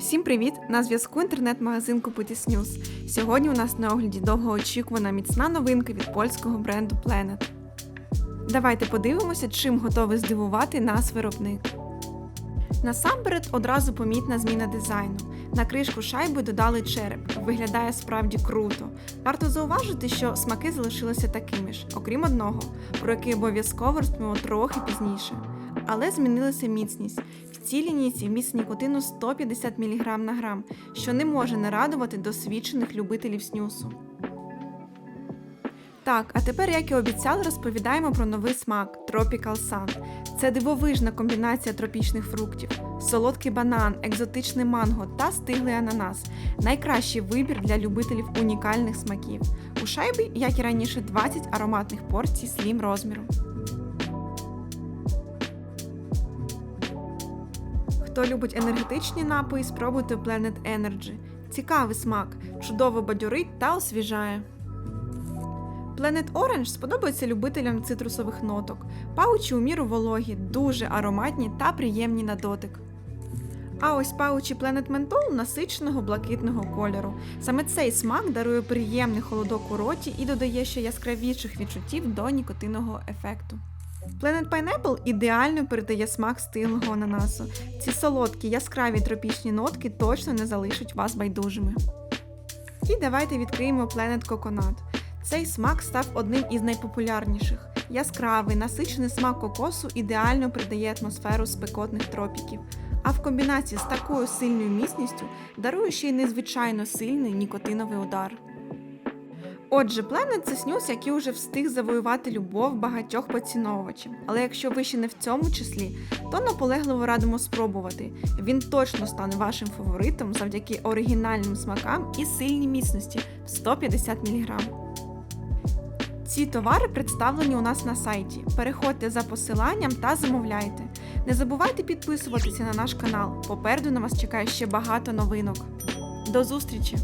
Всім привіт! На зв'язку інтернет-магазин Купитись Ньюз. Сьогодні у нас на огляді довгоочікувана міцна новинка від польського бренду Planet. Давайте подивимося, чим готовий здивувати нас виробник. Насамперед одразу помітна зміна дизайну. На кришку шайби додали череп. Виглядає справді круто. Варто зауважити, що смаки залишилися такими ж, окрім одного, про який обов'язково розповімо трохи пізніше. Але змінилася міцність. В цій лінійці вміст нікотину 150 мг на грам, що не може не радувати досвідчених любителів снюсу. Так, а тепер, як і обіцяли, розповідаємо про новий смак Tropical Sun. Це дивовижна комбінація тропічних фруктів, солодкий банан, екзотичний манго та стиглий ананас. Найкращий вибір для любителів унікальних смаків. У шайбі, як і раніше, 20 ароматних порцій слім розміру. Хто любить енергетичні напої, спробуйте Planet Energy. Цікавий смак, чудово бадьорить та освіжає. Planet Orange сподобається любителям цитрусових ноток. Паучі у міру вологі, дуже ароматні та приємні на дотик. А ось паучі Planet Menthol насиченого блакитного кольору. Саме цей смак дарує приємний холодок у роті і додає ще яскравіших відчуттів до нікотинового ефекту. Planet Pineapple ідеально передає смак стиглого ананасу. Ці солодкі яскраві тропічні нотки точно не залишать вас байдужими. І давайте відкриємо Planet Coconut. Цей смак став одним із найпопулярніших. Яскравий, насичений смак кокосу ідеально передає атмосферу спекотних тропіків, а в комбінації з такою сильною міцністю дарує ще й незвичайно сильний нікотиновий удар. Отже, Planet – це снюс, який уже встиг завоювати любов багатьох поціновувачів. Але якщо ви ще не в цьому числі, то наполегливо радимо спробувати. Він точно стане вашим фаворитом завдяки оригінальним смакам і сильній міцності в 150 мг. Ці товари представлені у нас на сайті. Переходьте за посиланням та замовляйте. Не забувайте підписуватися на наш канал. Попереду на вас чекає ще багато новинок. До зустрічі!